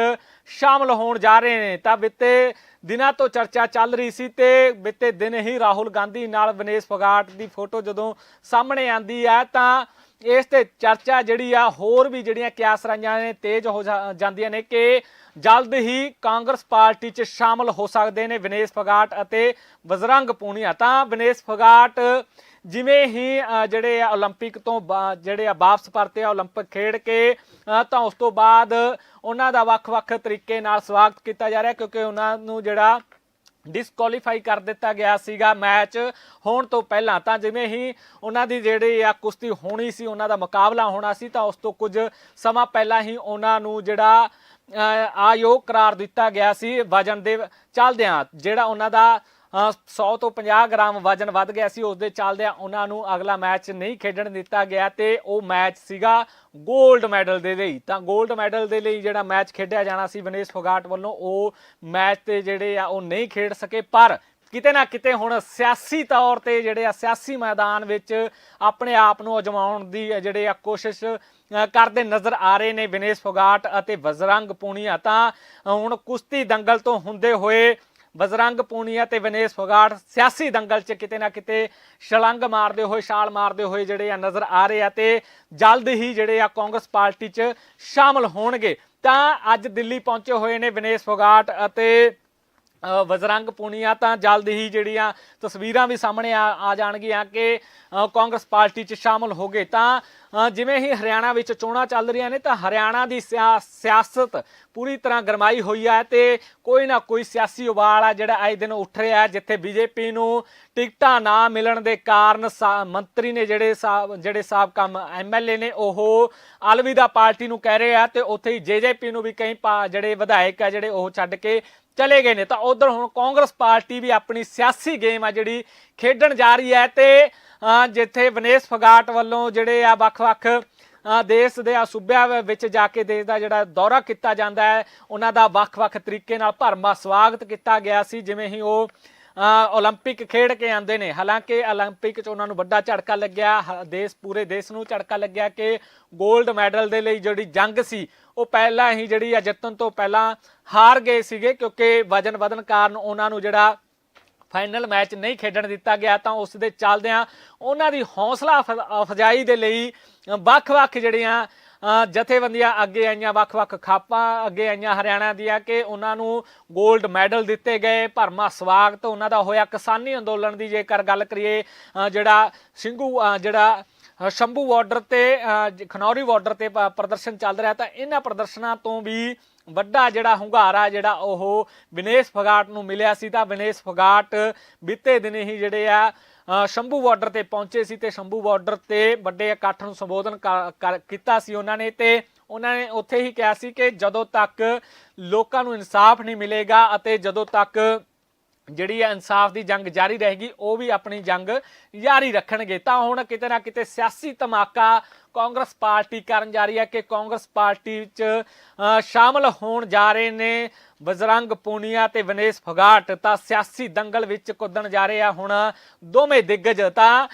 ਸ਼ਾਮਲ ਹੋਣ ਜਾ ਰਹੇ ਨੇ। ਤਾਂ ਬਿੱਤੇ ਦਿਨਾਂ ਤੋਂ ਚਰਚਾ ਚੱਲ ਰਹੀ ਸੀ ਤੇ ਬਿੱਤੇ ਦਿਨ ਹੀ ਰਾਹੁਲ ਗਾਂਧੀ ਨਾਲ ਵਿਨੇਸ਼ ਫੋਗਾਟ ਦੀ ਫੋਟੋ ਜਦੋਂ ਸਾਹਮਣੇ ਆਂਦੀ ਹੈ ਤਾਂ ਇਸ ਤੇ ਚਰਚਾ ਜਿਹੜੀ ਆ ਹੋਰ ਵੀ ਜਿਹੜੀਆਂ ਕਿਆਸ ਰਾਈਆਂ ਨੇ ਤੇਜ਼ ਹੋ ਜਾ- ਜਾਂਦੀਆਂ ਨੇ ਕਿ ਜਲਦ ਹੀ ਕਾਂਗਰਸ ਪਾਰਟੀ 'ਚ ਸ਼ਾਮਲ ਹੋ ਸਕਦੇ ਨੇ ਵਿਨੇਸ਼ ਫਗਾਟ ਅਤੇ ਬਜਰੰਗ ਪੂਨੀਆ ਤਾਂ ਵਿਨੇਸ਼ ਫਗਾਟ ਜਿਵੇਂ ਹੀ ਅ, ਜਿਹੜੇ ਆ 올림픽 ਤੋਂ ਬਾ- ਜਿਹੜੇ ਆ ਵਾਪਸ ਪਰਤੇ ਆ 올림픽 ਖੇਡ ਕੇ ਅ, ਤਾਂ ਉਸ ਤੋਂ ਬਾਅਦ ਉਹਨਾਂ ਦਾ ਵੱਖ-ਵੱਖ ਤਰੀਕੇ ਨਾਲ ਸਵਾਗਤ ਕੀਤਾ ਜਾ ਰਿਹਾ ਕਿਉਂਕਿ ਉਹਨਾਂ ਨੂੰ ਜਿਹੜਾ ਡਿਸਕੁਆਲੀਫਾਈ ਕਰ ਦਿੱਤਾ ਗਿਆ ਸੀਗਾ ਮੈਚ। ਹੋਣ ਤੋਂ ਪਹਿਲਾਂ ਤਾਂ ਜਿਵੇਂ ਹੀ ਉਹਨਾਂ ਦੀ ਜਿਹੜੀ ਆ ਕੁਸ਼ਤੀ ਹੋਣੀ ਸੀ, ਉਹਨਾਂ ਦਾ ਮੁਕਾਬਲਾ ਹੋਣਾ ਸੀ, ਤਾਂ ਉਸ ਤੋਂ ਕੁਝ ਸਮਾਂ ਪਹਿਲਾਂ ਹੀ ਉਹਨਾਂ ਨੂੰ ਜਿਹੜਾ ਆਯੋਗ ਕਰਾਰ ਦਿੱਤਾ ਗਿਆ ਸੀ। ਵਜਨ ਦੇ ਚੱਲਦਿਆਂ ਜਿਹੜਾ ਉਹਨਾਂ ਦਾ 100 ਤੋਂ 50 ਗ੍ਰਾਮ ਵਜਨ ਵੱਧ ਗਿਆ ਸੀ ਉਸ ਦੇ ਚੱਲਦਿਆਂ ਉਹਨਾਂ ਨੂੰ ਅਗਲਾ ਮੈਚ ਨਹੀਂ ਖੇਡਣ ਦਿੱਤਾ ਗਿਆ ਤੇ ਉਹ ਮੈਚ ਸੀਗਾ 골ਡ ਮੈਡਲ ਦੇ ਲਈ। ਤਾਂ 골ਡ ਮੈਡਲ ਦੇ ਲਈ ਜਿਹੜਾ ਮੈਚ ਖੇਡਿਆ ਜਾਣਾ ਸੀ ਵਿਨੇਸ਼ ਫੋਗਾਟ ਵੱਲੋਂ, ਉਹ ਮੈਚ ਤੇ ਜਿਹੜੇ ਆ, ਉਹ ਨਹੀਂ ਖੇਡ ਸਕੇ, ਪਰ ਕਿਤੇ ਨਾ ਕਿਤੇ ਹੁਣ ਸਿਆਸੀ ਤੌਰ ਤੇ ਜਿਹੜੇ ਆ, ਸਿਆਸੀ ਮੈਦਾਨ ਵਿੱਚ ਆਪਣੇ ਆਪ ਨੂੰ ਅਜਮਾਉਣ ਦੀ ਜਿਹੜੇ ਆ, ਕੋਸ਼ਿਸ਼ ਕਰਦੇ ਨਜ਼ਰ ਆ ਰਹੇ ਨੇ ਵਿਨੇਸ਼ ਫੋਗਾਟ ਅਤੇ ਵਜਰੰਗ ਪੂਣੀਆ ਤਾਂ ਹੁਣ ਕੁਸ਼ਤੀ ਦੰਗਲ ਤੋਂ ਹੁੰਦੇ ਹੋਏ ਬਜਰੰਗ ਪੂਨੀਆ ਤੇ ਵਿਨੇਸ਼ ਫੋਗਾਟ ਸਿਆਸੀ ਦੰਗਲ 'ਚ ਕਿਤੇ ਨਾ ਕਿਤੇ ਛਲੰਗ ਮਾਰਦੇ ਹੋਏ, ਛਾਲ ਮਾਰਦੇ ਹੋਏ ਜਿਹੜੇ ਆ ਨਜ਼ਰ ਆ ਰਹੇ ਆ ਤੇ ਜਲਦ ਹੀ ਜਿਹੜੇ ਆ ਕਾਂਗਰਸ ਪਾਰਟੀ 'ਚ ਸ਼ਾਮਲ ਹੋਣਗੇ। ਤਾਂ ਅੱਜ ਦਿੱਲੀ ਪਹੁੰਚੇ ਹੋਏ ਨੇ ਵਿਨੇਸ਼ ਫੋਗਾਟ ਅਤੇ ਅ, ਬਜਰੰਗ ਪੁਨੀਆ ਤਾਂ ਜਲਦ ਹੀ ਜਿਹੜੀਆਂ ਤਸਵੀਰਾਂ ਵੀ ਸਾਹਮਣੇ ਆ ਆ ਜਾਣਗੀਆਂ ਕਿ ਕਾਂਗਰਸ ਪਾਰਟੀ 'ਚ ਸ਼ਾਮਲ ਹੋ ਗਏ ਤਾਂ ਜਿਵੇਂ ਹੀ ਹਰਿਆਣਾ ਵਿੱਚ ਚੋਣਾਂ ਚੱਲ ਰਹੀਆਂ ਨੇ ਤਾਂ ਹਰਿਆਣਾ ਦੀ ਸਿਆ- ਸਿਆਸਤ ਪੂਰੀ ਤਰ੍ਹਾਂ ਗਰਮਾਈ ਹੋਈ ਹੈ ਤੇ ਕੋਈ ਨਾ ਕੋਈ ਸਿਆਸੀ ਉਬਾਲ ਆ ਜਿਹੜਾ ਆਏ ਦਿਨ ਉੱਠ ਰਿਹਾ ਹੈ ਜਿੱਥੇ ਬੀਜੇਪੀ ਨੂੰ ਟਿਕਟਾਂ ਨਾ ਮਿਲਣ ਦੇ ਕਾਰਨ ਸਾ- ਮੰਤਰੀ ਨੇ ਜਿਹੜੇ ਸਾ- ਜਿਹੜੇ ਸਾਬਕਾ ਐਮਐਲਏ ਨੇ ਉਹ ਅਲਵਿਦਾ ਪਾਰਟੀ ਨੂੰ ਕਹਿ ਰਹੇ ਆ ਤੇ ਉੱਥੇ ਹੀ ਜੇਜੇਪੀ ਨੂੰ ਵੀ ਕਈ ਪਾ- ਜਿਹੜੇ ਵਿਧਾਇਕ ਆ ਜਿਹੜੇ ਉਹ ਛੱਡ ਕੇ ਚਲੇ ਗਏ ਨੇ। ਤਾਂ ਉਧਰ ਹੁਣ ਕਾਂਗਰਸ ਪਾਰਟੀ ਵੀ ਆਪਣੀ ਸਿਆਸੀ ਗੇਮ ਆ ਜਿਹੜੀ ਖੇਡਣ ਜਾ ਰਹੀ ਹੈ ਤੇ ਜਿੱਥੇ ਵਿਨੇਸ਼ ਫਗਾਟ ਵੱਲੋਂ ਜਿਹੜੇ ਆ ਵੱਖ-ਵੱਖ ਦੇਸ਼ ਦੇ ਆ ਸੂਬਿਆਂ ਵਿੱਚ ਜਾ ਕੇ ਦੇਸ਼ ਦਾ ਜਿਹੜਾ ਦੌਰਾ ਕੀਤਾ ਜਾਂਦਾ ਹੈ, ਉਹਨਾਂ ਦਾ ਵੱਖ-ਵੱਖ ਤਰੀਕੇ ਨਾਲ ਭਰਮਾ ਸਵਾਗਤ ਕੀਤਾ ਗਿਆ ਸੀ। ਜਿਵੇਂ ਹੀ ਉਹ ਓਲੰਪਿਕ ਖੇਡ ਕੇ ਆਂਦੇ ਨੇ। ਹਾਲਾਂਕਿ ਓਲੰਪਿਕ 'ਚ ਉਹਨਾਂ ਨੂੰ ਵੱਡਾ ਝਟਕਾ ਲੱਗਿਆ। ਦੇਸ਼, ਪੂਰੇ ਦੇਸ਼ ਨੂੰ ਝਟਕਾ ਲੱਗਿਆ ਕਿ 골ਡ ਮੈਡਲ ਦੇ ਲਈ ਜਿਹੜੀ ਜੰਗ ਸੀ, ਉਹ ਪਹਿਲਾਂ ਹੀ ਜਿਹੜੀ ਆ ਜਿੱਤਣ ਤੋਂ ਪਹਿਲਾਂ ਹਾਰ ਗਏ ਸੀਗੇ ਕਿਉਂਕਿ ਵਜਨ ਵਧਣ ਕਾਰਨ ਉਹਨਾਂ ਨੂੰ ਜਿਹੜਾ ਫਾਈਨਲ ਮੈਚ ਨਹੀਂ ਖੇਡਣ ਦਿੱਤਾ ਗਿਆ ਤਾਂ ਉਸ ਦੇ ਚੱਲਦਿਆਂ ਉਹਨਾਂ ਦੀ ਹੌਸਲਾ ਅਫਜਾਈ ਦੇ ਲਈ ਵੱਖ-ਵੱਖ ਜਿਹੜੀਆਂ ਜਥੇਬੰਦੀਆਂ ਅੱਗੇ ਆਈਆਂ, ਵੱਖ-ਵੱਖ ਖਾਪਾਂ ਅੱਗੇ ਆਈਆਂ ਹਰਿਆਣਾ ਦੀਆਂ ਕਿ ਉਹਨਾਂ ਨੂੰ 골ਡ ਮੈਡਲ ਦਿੱਤੇ ਗਏ, ਭਰਮਾ ਸਵਾਗਤ ਉਹਨਾਂ ਦਾ ਹੋਇਆ। ਕਿਸਾਨੀ ਅੰਦੋਲਨ ਦੀ ਜੇਕਰ ਗੱਲ ਕਰੀਏ ਜਿਹੜਾ ਸਿੰਘੂ ਜਿਹੜਾ ਸ਼ੰਭੂ ਬਾਰਡਰ ਤੇ ਖਨੌਰੀ ਬਾਰਡਰ ਤੇ ਪ- ਪ੍ਰਦਰਸ਼ਨ ਚੱਲ ਰਿਹਾ, ਤਾਂ ਇਹਨਾਂ ਪ੍ਰਦਰਸ਼ਨਾਂ ਤੋਂ ਵੀ ਵੱਡਾ ਜਿਹੜਾ ਹੁੰਗਾਰਾ, ਜਿਹੜਾ ਉਹ ਵਿਨੇਸ਼ ਫਗਾਟ ਨੂੰ ਮਿਲਿਆ ਸੀ। ਤਾਂ ਵਿਨੇਸ਼ ਫਗਾਟ ਬੀਤੇ ਦਿਨ ਹੀ ਜਿਹੜੇ ਆ ਸ਼ੰਭੂ ਬਾਰਡਰ ਤੇ ਪਹੁੰਚੇ ਸੀ ਤੇ ਸ਼ੰਭੂ ਬਾਰਡਰ ਤੇ ਵੱਡੇ ਇਕੱਠ ਨੂੰ ਸੰਬੋਧਨ ਕਰ- ਕਰ- ਕੀਤਾ ਸੀ ਉਹਨਾਂ ਨੇ ਤੇ ਉਹਨਾਂ ਨੇ ਉੱਥੇ ਹੀ ਕਿਹਾ ਸੀ ਕਿ ਜਦੋਂ ਤੱਕ ਲੋਕਾਂ ਨੂੰ ਇਨਸਾਫ ਨਹੀਂ ਮਿਲੇਗਾ ਅਤੇ ਜਦੋਂ ਤੱਕ ਜਿਹੜੀ ਹੈ ਇਨਸਾਫ ਦੀ ਜੰਗ ਜਾਰੀ ਰਹੇਗੀ, ਉਹ ਵੀ ਆਪਣੀ ਜੰਗ ਜਾਰੀ ਰੱਖਣਗੇ। ਤਾਂ ਹੁਣ ਕਿਤੇ ਨਾ ਕਿਤੇ ਸਿਆਸੀ ਧਮਾਕਾ ਕਾਂਗਰਸ ਪਾਰਟੀ ਕਰਨ ਜਾ ਰਹੀ ਹੈ ਕਿ ਕਾਂਗਰਸ ਪਾਰਟੀ ਵਿੱਚ ਸ਼ਾਮਲ ਹੋਣ ਜਾ ਰਹੇ ਨੇ ਬਜਰੰਗ ਪੂਨੀਆ ਤੇ ਵਿਨੇਸ਼ ਫਗਾਟ। ਤਾਂ ਸਿਆਸੀ ਦੰਗਲ ਵਿੱਚ ਕੁੱਦਣ ਜਾ ਰਹੇ ਆ ਹੁਣ ਦੋਵੇਂ ਦਿੱਗਜ। ਤਾਂ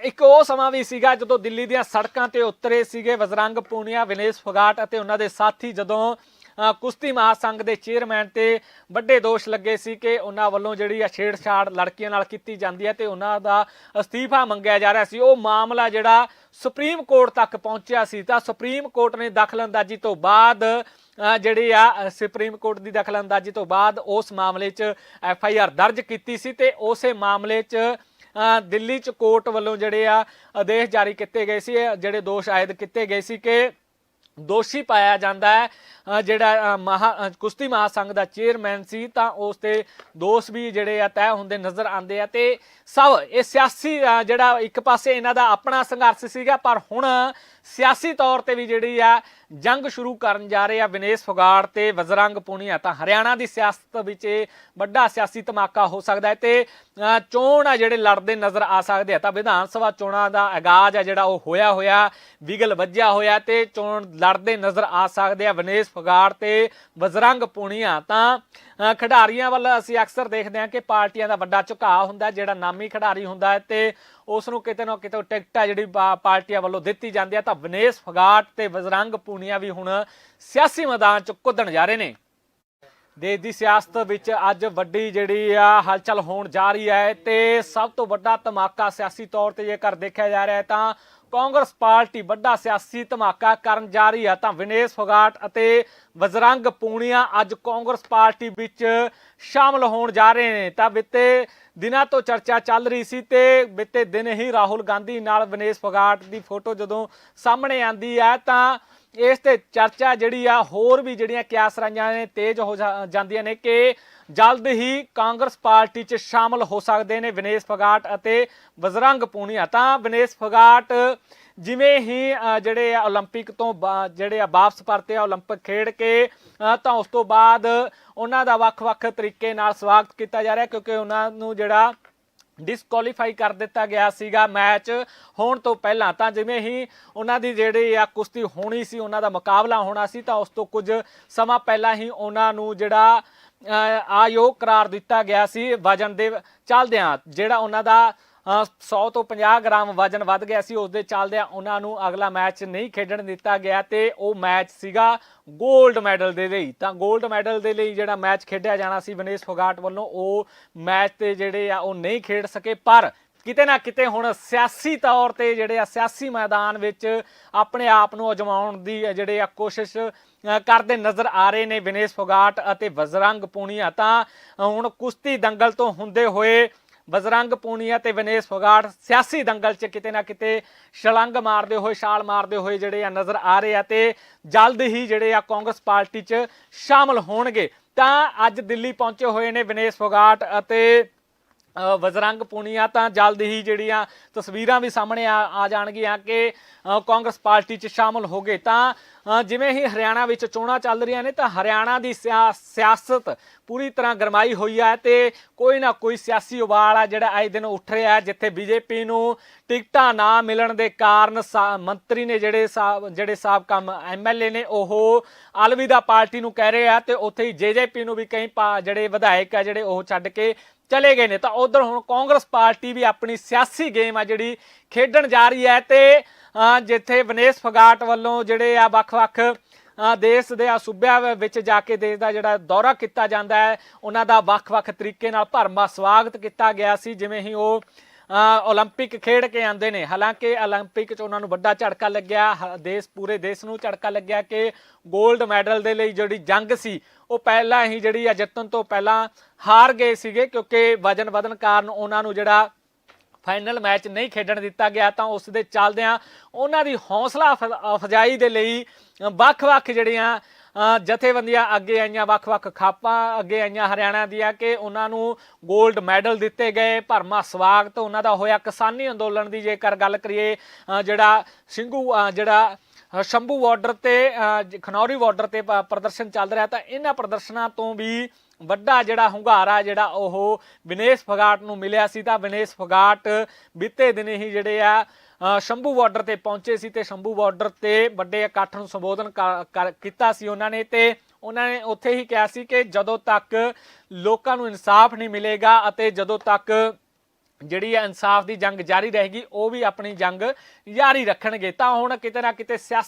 ਇੱਕ ਉਹ ਸਮਾਂ ਵੀ ਸੀਗਾ ਜਦੋਂ ਦਿੱਲੀ ਦੀਆਂ ਸੜਕਾਂ ਤੇ ਉਤਰੇ ਸੀਗੇ ਬਜਰੰਗ ਪੂਨੀਆ, ਵਿਨੇਸ਼ ਫਗਾਟ ਅਤੇ ਉਹਨਾਂ ਦੇ ਸਾਥੀ ਜਦੋਂ ਕੁਸ਼ਤੀ ਮਹਾਸੰਘ ਦੇ ਚੇਅਰਮੈਨ ਤੇ ਵੱਡੇ ਦੋਸ਼ ਲੱਗੇ ਸੀ ਕਿ ਉਹਨਾਂ ਵੱਲੋਂ ਜਿਹੜੀ ਆ ਛੇੜਛਾੜ ਲੜਕੀਆਂ ਨਾਲ ਕੀਤੀ ਜਾਂਦੀ ਹੈ ਤੇ ਉਹਨਾਂ ਦਾ ਅਸਤੀਫਾ ਮੰਗਿਆ ਜਾ ਰਿਹਾ ਸੀ। ਉਹ ਮਾਮਲਾ ਜਿਹੜਾ ਸੁਪਰੀਮ ਕੋਰਟ ਤੱਕ ਪਹੁੰਚਿਆ ਸੀ ਤਾਂ ਸੁਪਰੀਮ ਕੋਰਟ ਨੇ ਦਖਲਅੰਦਾਜ਼ੀ ਤੋਂ ਬਾਅਦ ਜਿਹੜੀ ਆ ਸੁਪਰੀਮ ਕੋਰਟ ਦੀ ਦਖਲਅੰਦਾਜ਼ੀ ਤੋਂ ਬਾਅਦ ਉਸ ਮਾਮਲੇ 'ਚ ਐਫ ਆਈ ਆਰ ਦਰਜ ਕੀਤੀ ਸੀ ਤੇ ਉਸੇ ਮਾਮਲੇ 'ਚ ਦਿੱਲੀ 'ਚ ਕੋਰਟ ਵੱਲੋਂ ਜਿਹੜੇ ਆ ਆਦੇਸ਼ ਜਾਰੀ ਕੀਤੇ ਗਏ ਸੀ। ਜਿਹੜੇ ਦੋਸ਼ ਆਇਦ ਕੀਤੇ ਗਏ ਸੀ ਕਿ ਦੋਸ਼ੀ ਪਾਇਆ ਜਾਂਦਾ ਹੈ। ਜਿਹੜਾ ਅ, ਮਹਾ ਕੁਸ਼ਤੀ ਮਹਾਸੰਘ ਦਾ ਚੇਅਰਮੈਨ ਸੀ ਤਾਂ ਉਸ ਤੇ ਦੋਸ਼ ਵੀ ਜਿਹੜੇ ਆ ਤੈਅ ਹੁੰਦੇ ਨਜ਼ਰ ਆਉਂਦੇ ਆ। ਤੇ ਸਭ ਇਹ ਸਿਆਸੀ ਜਿਹੜਾ ਇੱਕ ਪਾਸੇ ਇਹਨਾਂ ਦਾ ਆਪਣਾ ਸੰਘਰਸ਼ ਸੀਗਾ ਪਰ ਹੁਣ ਸਿਆਸੀ ਤੌਰ ਤੇ ਵੀ ਜਿਹੜੀ ਆ ਜੰਗ ਸ਼ੁਰੂ ਕਰਨ ਜਾ ਰਹੇ ਆ ਵਿਨੇਸ਼ ਫਗਾੜ ਤੇ ਵਜ਼ਰੰਗ ਪੁਨੀਆ ਤਾਂ ਹਰਿਆਣਾ ਦੀ ਸਿਆਸਤ ਵਿੱਚ ਇਹ ਵੱਡਾ ਸਿਆਸੀ ਧਮਾਕਾ ਹੋ ਸਕਦਾ ਹੈ ਤੇ ਚੋਣ ਆ ਜਿਹੜੇ ਲੜਦੇ ਨਜ਼ਰ ਆ ਸਕਦੇ ਆ। ਤਾਂ ਵਿਧਾਨ ਸਭਾ ਚੋਣਾਂ ਦਾ ਆਗਾਜ਼ ਆ ਜਿਹੜਾ ਉਹ ਹੋਇਆ ਹੋਇਆ ਵਿਗਲ ਵੱਜਿਆ ਹੋਇਆ ਤੇ ਚੋਣ ਲੜਦੇ ਨਜ਼ਰ ਆ ਸਕਦੇ ਆ। ਵਿਨੇਸ਼ ਫਗਾੜ ਤੇ ਵਜ਼ਰੰਗ ਪੁਨੀਆ ਤਾਂ ਖਿਡਾਰੀਆਂ ਵੱਲ ਅਸੀਂ ਅਕਸਰ ਦੇਖਦੇ ਹਾਂ ਕਿ ਪਾਰਟੀਆਂ ਦਾ ਵੱਡਾ ਝੁਕਾਅ ਹੁੰਦਾ ਜਿਹੜਾ ਨਾਮੀ ਖਿਡਾਰੀ ਹੁੰਦਾ ਹੈ ਤੇ ਉਸ ਨੂੰ ਕਿਤੇ ਨਾ ਕਿਤੇ ਟਿਕਟ ਆ ਜਿਹੜੀ ਪਾਰਟੀਆਂ ਵੱਲੋਂ ਦਿੱਤੀ ਜਾਂਦੀ ਹੈ। ਤਾਂ ਵਿਨੇਸ਼ ਫਗਾਟ ਤੇ ਵਜ਼ਰੰਗ ਪੂਨੀਆ ਵੀ ਹੁਣ ਸਿਆਸੀ ਮੈਦਾਨ 'ਚ ਕੁੱਦਣ ਜਾ ਰਹੇ ਨੇ। ਦੇਸ਼ ਦੀ ਸਿਆਸਤ ਵਿੱਚ ਅੱਜ ਵੱਡੀ ਜਿਹੜੀ ਆ, ਹਲਚਲ ਹੋਣ ਜਾ ਰਹੀ ਹੈ ਤੇ ਸਭ ਤੋਂ ਵੱਡਾ ਧਮਾਕਾ ਸਿਆਸੀ ਤੌਰ ਤੇ ਜੇਕਰ ਦੇਖਿਆ ਜਾ ਰਿਹਾ ਹੈ ਤਾਂ ਕਾਂਗਰਸ ਪਾਰਟੀ ਵੱਡਾ ਸਿਆਸੀ ਧਮਾਕਾ ਕਰਨ ਜਾ ਰਹੀ ਹੈ ਤਾਂ ਵਿਨੇਸ਼ ਫੋਗਾਟ ਅਤੇ ਵਜ਼ਰੰਗ ਪੂਣੀਆ ਅੱਜ ਕਾਂਗਰਸ ਪਾਰਟੀ ਵਿੱਚ ਸ਼ਾਮਲ ਹੋਣ ਜਾ ਰਹੇ ਨੇ। ਤਾਂ ਬਿੱਤੇ ਦਿਨਾਂ ਤੋਂ ਚਰਚਾ ਚੱਲ ਰਹੀ ਸੀ ਤੇ ਬਿੱਤੇ ਦਿਨ ਹੀ ਰਾਹੁਲ ਗਾਂਧੀ ਨਾਲ ਵਿਨੇਸ਼ ਫੋਗਾਟ ਦੀ ਫੋਟੋ ਜਦੋਂ ਸਾਹਮਣੇ ਆਂਦੀ ਹੈ ਤਾਂ ਇਸ ਤੇ ਚਰਚਾ ਜਿਹੜੀ ਆ ਹੋਰ ਵੀ ਜਿਹੜੀਆਂ ਕਿਆਸ ਰਾਈਆਂ ਨੇ ਤੇਜ਼ ਹੋ ਜਾ- ਜਾਂਦੀਆਂ ਨੇ ਕਿ ਜਲਦ ਹੀ ਕਾਂਗਰਸ ਪਾਰਟੀ 'ਚ ਸ਼ਾਮਲ ਹੋ ਸਕਦੇ ਨੇ ਵਿਨੇਸ਼ ਫਗਾਟ ਅਤੇ ਬਜਰੰਗ ਪੂਨੀਆ ਤਾਂ ਵਿਨੇਸ਼ ਫਗਾਟ ਜਿਵੇਂ ਹੀ ਅ, ਜਿਹੜੇ ਆ 올림픽 ਤੋਂ ਬਾ- ਜਿਹੜੇ ਆ ਵਾਪਸ ਪਰਤੇ ਆ 올림픽 ਖੇਡ ਕੇ ਅ, ਤਾਂ ਉਸ ਤੋਂ ਬਾਅਦ ਉਹਨਾਂ ਦਾ ਵੱਖ-ਵੱਖ ਤਰੀਕੇ ਨਾਲ ਸਵਾਗਤ ਕੀਤਾ ਜਾ ਰਿਹਾ ਕਿਉਂਕਿ ਉਹਨਾਂ ਨੂੰ ਜਿਹੜਾ ਡਿਸਕੁਆਲੀਫਾਈ ਕਰ ਦਿੱਤਾ ਗਿਆ ਸੀਗਾ ਮੈਚ। ਹੋਣ ਤੋਂ ਪਹਿਲਾਂ ਤਾਂ ਜਿਵੇਂ ਹੀ ਉਹਨਾਂ ਦੀ ਜਿਹੜੀ ਆ ਕੁਸ਼ਤੀ ਹੋਣੀ ਸੀ, ਉਹਨਾਂ ਦਾ ਮੁਕਾਬਲਾ ਹੋਣਾ ਸੀ, ਤਾਂ ਉਸ ਤੋਂ ਕੁਝ ਸਮਾਂ ਪਹਿਲਾਂ ਹੀ ਉਹਨਾਂ ਨੂੰ ਜਿਹੜਾ ਆਯੋਗ ਕਰਾਰ ਦਿੱਤਾ ਗਿਆ ਸੀ ਵਜਨ ਦੇ ਚੱਲਦਿਆਂ, ਜਿਹੜਾ ਉਹਨਾਂ ਦਾ 100 ਤੋਂ 50 ਗ੍ਰਾਮ ਵਜਨ ਵੱਧ ਗਿਆ ਸੀ ਉਸ ਦੇ ਚੱਲਦਿਆਂ ਉਹਨਾਂ ਨੂੰ ਅਗਲਾ ਮੈਚ ਨਹੀਂ ਖੇਡਣ ਦਿੱਤਾ ਗਿਆ ਤੇ ਉਹ ਮੈਚ ਸੀਗਾ 골ਡ ਮੈਡਲ ਦੇ ਲਈ। ਤਾਂ 골ਡ ਮੈਡਲ ਦੇ ਲਈ ਜਿਹੜਾ ਮੈਚ ਖੇਡਿਆ ਜਾਣਾ ਸੀ ਵਿਨੇਸ਼ ਫੋਗਾਟ ਵੱਲੋਂ, ਉਹ ਮੈਚ ਤੇ ਜਿਹੜੇ ਆ ਉਹ ਨਹੀਂ ਖੇਡ ਸਕੇ, ਪਰ ਕਿਤੇ ਨਾ ਕਿਤੇ ਹੁਣ ਸਿਆਸੀ ਤੌਰ ਤੇ ਜਿਹੜੇ ਆ ਸਿਆਸੀ ਮੈਦਾਨ ਵਿੱਚ ਆਪਣੇ ਆਪ ਨੂੰ ਅਜਮਾਉਣ ਦੀ ਜਿਹੜੇ ਆ ਕੋਸ਼ਿਸ਼ ਕਰਦੇ ਨਜ਼ਰ ਆ ਰਹੇ ਨੇ ਵਿਨੇਸ਼ ਫੋਗਾਟ ਅਤੇ ਵਜਰੰਗ ਪੂਣੀਆ ਤਾਂ ਹੁਣ ਕੁਸ਼ਤੀ ਦੰਗਲ ਤੋਂ ਹੁੰਦੇ ਹੋਏ ਬਜਰੰਗ ਪੂਨੀਆ ਤੇ ਵਿਨੇਸ਼ ਫੋਗਾਟ ਸਿਆਸੀ ਦੰਗਲ 'ਚ ਕਿਤੇ ਨਾ ਕਿਤੇ ਛਲੰਗ ਮਾਰਦੇ ਹੋਏ, ਛਾਲ ਮਾਰਦੇ ਹੋਏ ਜਿਹੜੇ ਆ ਨਜ਼ਰ ਆ ਰਹੇ ਆ ਤੇ ਜਲਦ ਹੀ ਜਿਹੜੇ ਆ ਕਾਂਗਰਸ ਪਾਰਟੀ 'ਚ ਸ਼ਾਮਲ ਹੋਣਗੇ। ਤਾਂ ਅੱਜ ਦਿੱਲੀ ਪਹੁੰਚੇ ਹੋਏ ਨੇ ਵਿਨੇਸ਼ ਫੋਗਾਟ ਅਤੇ ਵਜ਼ਰੰਗ ਪੁਨੀਆ ਤਾਂ ਜਲਦ ਹੀ ਜਿਹੜੀਆਂ ਤਸਵੀਰਾਂ ਵੀ ਸਾਹਮਣੇ ਆ ਆ ਜਾਣਗੀਆਂ ਕਿ ਕਾਂਗਰਸ ਪਾਰਟੀ 'ਚ ਸ਼ਾਮਲ ਹੋ ਗਏ ਤਾਂ ਜਿਵੇਂ ਹੀ ਹਰਿਆਣਾ ਵਿੱਚ ਚੋਣਾਂ ਚੱਲ ਰਹੀਆਂ ਨੇ ਤਾਂ ਹਰਿਆਣਾ ਦੀ ਸਿਆ- ਸਿਆਸਤ ਪੂਰੀ ਤਰ੍ਹਾਂ ਗਰਮਾਈ ਹੋਈ ਹੈ ਤੇ ਕੋਈ ਨਾ ਕੋਈ ਸਿਆਸੀ ਉਬਾਲ ਆ ਜਿਹੜਾ ਅੱਜ ਦਿਨ ਉੱਠ ਰਿਹਾ ਹੈ, ਜਿੱਥੇ ਬੀਜੇਪੀ ਨੂੰ ਟਿਕਟਾਂ ਨਾ ਮਿਲਣ ਦੇ ਕਾਰਨ ਸਾ- ਮੰਤਰੀ ਨੇ ਜਿਹੜੇ ਸਾ- ਜਿਹੜੇ ਸਾਬਕਾ ਐਮਐਲਏ ਨੇ ਉਹ ਅਲਵਿਦਾ ਪਾਰਟੀ ਨੂੰ ਕਹਿ ਰਹੇ ਆ ਤੇ ਉੱਥੇ ਹੀ ਜੇਜੇਪੀ ਨੂੰ ਵੀ ਕਈ ਪਾ- ਜਿਹੜੇ ਵਿਧਾਇਕ ਆ ਜਿਹੜੇ ਉਹ ਛੱਡ ਕੇ ਚਲੇ ਗਏ ਨੇ ਤਾਂ ਉਧਰ ਹੁਣ ਕਾਂਗਰਸ ਪਾਰਟੀ ਵੀ ਆਪਣੀ ਸਿਆਸੀ ਗੇਮ ਆ ਜਿਹੜੀ ਖੇਡਣ ਜਾ ਰਹੀ ਹੈ ਤੇ ਜਿੱਥੇ ਵਿਨੇਸ਼ ਫਗਾਟ ਵੱਲੋਂ ਜਿਹੜੇ ਆ ਵੱਖ-ਵੱਖ ਦੇਸ਼ ਦੇ ਆ ਸੂਬਿਆਂ ਵਿੱਚ ਜਾ ਕੇ ਦੇਸ਼ ਦਾ ਜਿਹੜਾ ਦੌਰਾ ਕੀਤਾ ਜਾਂਦਾ ਹੈ, ਉਹਨਾਂ ਦਾ ਵੱਖ-ਵੱਖ ਤਰੀਕੇ ਨਾਲ ਭਰਮਾ ਸਵਾਗਤ ਕੀਤਾ ਗਿਆ ਸੀ, ਜਿਵੇਂ ਹੀ ਉਹ ਓਲੰਪਿਕ ਖੇਡ ਕੇ ਆਂਦੇ ਨੇ। ਹਾਲਾਂਕਿ ਓਲੰਪਿਕ 'ਚ ਉਹਨਾਂ ਨੂੰ ਵੱਡਾ ਝਟਕਾ ਲੱਗਿਆ। ਦੇਸ਼, ਪੂਰੇ ਦੇਸ਼ ਨੂੰ ਝਟਕਾ ਲੱਗਿਆ ਕਿ 골ਡ ਮੈਡਲ ਦੇ ਲਈ ਜਿਹੜੀ ਜੰਗ ਸੀ, ਉਹ ਪਹਿਲਾਂ ਹੀ ਜਿਹੜੀ ਆ ਜਿੱਤਣ ਤੋਂ ਪਹਿਲਾਂ ਹਾਰ ਗਏ ਸੀਗੇ, ਕਿਉਂਕਿ ਵਜਨ ਵਧਣ ਕਾਰਨ ਉਹਨਾਂ ਨੂੰ ਜਿਹੜਾ ਫਾਈਨਲ ਮੈਚ ਨਹੀਂ ਖੇਡਣ ਦਿੱਤਾ ਗਿਆ, ਤਾਂ ਉਸ ਦੇ ਚੱਲਦਿਆਂ ਉਹਨਾਂ ਦੀ ਹੌਸਲਾ ਅਫਜਾਈ ਦੇ ਲਈ ਵੱਖ-ਵੱਖ ਜਿਹੜੀਆਂ ਜਥੇਬੰਦੀਆਂ ਅੱਗੇ ਆਈਆਂ, ਵੱਖ-ਵੱਖ ਖਾਪਾਂ ਅੱਗੇ ਆਈਆਂ ਹਰਿਆਣਾ ਦੀਆਂ ਕਿ ਉਹਨਾਂ ਨੂੰ 골ਡ ਮੈਡਲ ਦਿੱਤੇ ਗਏ, ਭਰਮਾ ਸਵਾਗਤ ਉਹਨਾਂ ਦਾ ਹੋਇਆ। ਕਿਸਾਨੀ ਅੰਦੋਲਨ ਦੀ ਜੇਕਰ ਗੱਲ ਕਰੀਏ ਜਿਹੜਾ ਸਿੰਘੂ ਜਿਹੜਾ ਸ਼ੰਭੂ ਬਾਰਡਰ ਤੇ ਖਨੌਰੀ ਬਾਰਡਰ ਤੇ ਪ- ਪ੍ਰਦਰਸ਼ਨ ਚੱਲ ਰਿਹਾ ਤਾਂ ਇਹਨਾਂ ਪ੍ਰਦਰਸ਼ਨਾਂ ਤੋਂ ਵੀ ਵੱਡਾ ਜਿਹੜਾ ਹੁੰਗਾਰਾ ਜਿਹੜਾ ਉਹ ਵਿਨੇਸ਼ ਫਗਾਟ ਨੂੰ ਮਿਲਿਆ ਸੀ ਤਾਂ ਵਿਨੇਸ਼ ਫਗਾਟ ਬੀਤੇ ਦਿਨ ਹੀ ਜਿਹੜੇ ਆ ਸ਼ੰਭੂ ਬਾਰਡਰ ਤੇ ਪਹੁੰਚੇ ਸੀ ਤੇ ਸ਼ੰਭੂ ਬਾਰਡਰ ਤੇ ਵੱਡੇ ਇਕੱਠ ਨੂੰ ਸੰਬੋਧਨ ਕਰ- ਕਰ- ਕੀਤਾ ਸੀ ਉਹਨਾਂ ਨੇ ਤੇ ਉਹਨਾਂ ਨੇ ਉੱਥੇ ਹੀ ਕਿਹਾ ਸੀ ਕਿ ਜਦੋਂ ਤੱਕ ਲੋਕਾਂ ਨੂੰ ਇਨਸਾਫ ਨਹੀਂ ਮਿਲੇਗਾ ਅਤੇ ਜਦੋਂ ਤੱਕ ਜਿਹੜੀ ਹੈ ਇਨਸਾਫ ਦੀ ਜੰਗ ਜਾਰੀ ਰਹੇਗੀ, ਉਹ ਵੀ ਆਪਣੀ ਜੰਗ ਜਾਰੀ ਰੱਖਣਗੇ। ਤਾਂ ਹੁਣ ਕਿਤੇ ਨਾ ਕਿਤੇ ਸਿਆਸੀ